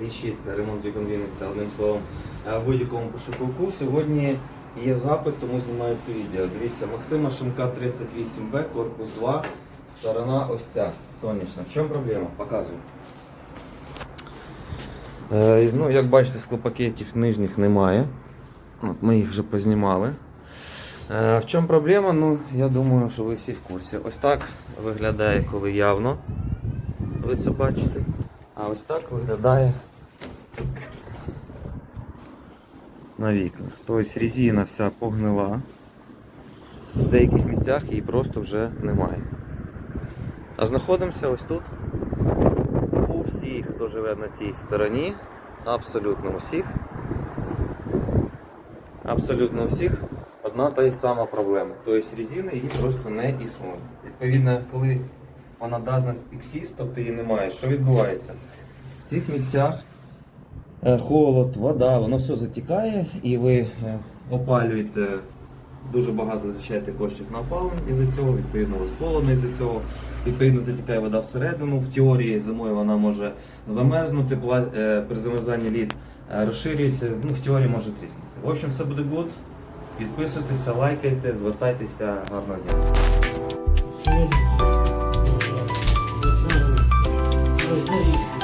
Рішітка, ремонт вікон-вінниця, одним словом, в будь-якому пошуковику. Сьогодні є запит, тому знімаю це відео. Дивіться, Максима Шимка 38Б, корпус 2, сторона ось ця, сонячна. В чому проблема? Показую. Е, ну, як бачите, склопакетів нижніх немає. От ми їх вже познімали. Е, в чому проблема? Ну, я думаю, що ви всі в курсі. Ось так виглядає, коли явно. Ви це бачите. А ось так виглядає на вікнах. Тобто резина вся погнила. В деяких місцях її просто вже немає. А знаходимося ось тут. У всіх, хто живе на цій стороні, абсолютно усіх. Абсолютно всіх одна та й сама проблема. Тобто резина її просто не існує. Відповідно, коли вона на іксіс, тобто її немає, що відбувається? В цих місцях е, холод, вода, воно все затікає і ви е, опалюєте дуже багато витрачаєте коштів на опалення із-за цього, відповідно, вас холодно із-за цього, відповідно затікає вода всередину. В теорії зимою вона може замерзнути, е, при замерзанні лід розширюється, ну, в теорії може тріснути. В общем, все буде good. Підписуйтеся, лайкайте, звертайтеся, гарного дня. Thank.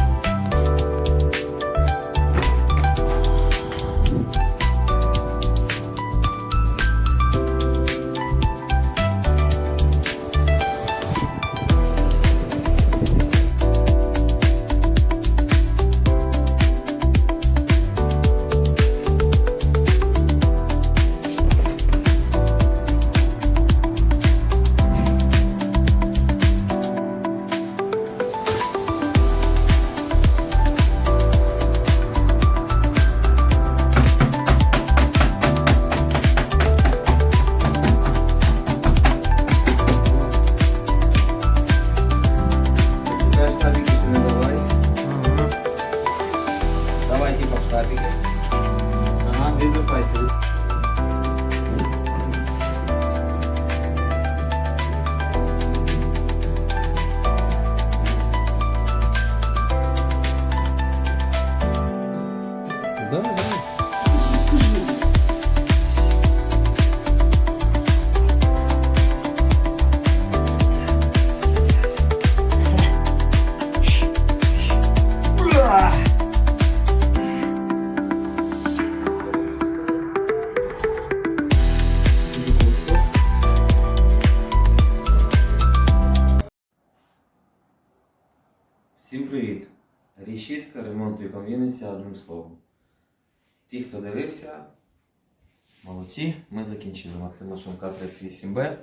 did the done. Всім привіт! Рішітка, ремонт вікон Вінниця, одним словом. Ті, хто дивився, молодці. Ми закінчили Максима Шумка 38Б.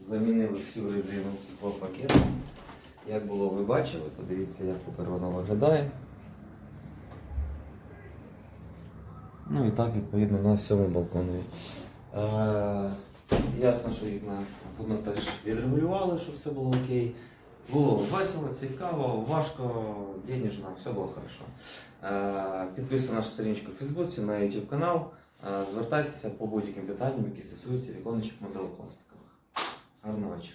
Замінили всю резину з пакету. Як було, ви бачили, подивіться, як тепер воно виглядає. Ну і так, відповідно, на всьому балконові. Е, ясно, що їх на воно теж відрегулювали, щоб все було окей. Було весело, цікаво, важко, денежно, все було хорошо. Підписуйся на нашу сторінку в Фейсбуці, на YouTube канал. Е, Звертайтеся по будь-яким питанням, які стосуються віконечок моделопластикових. Гарного вечора.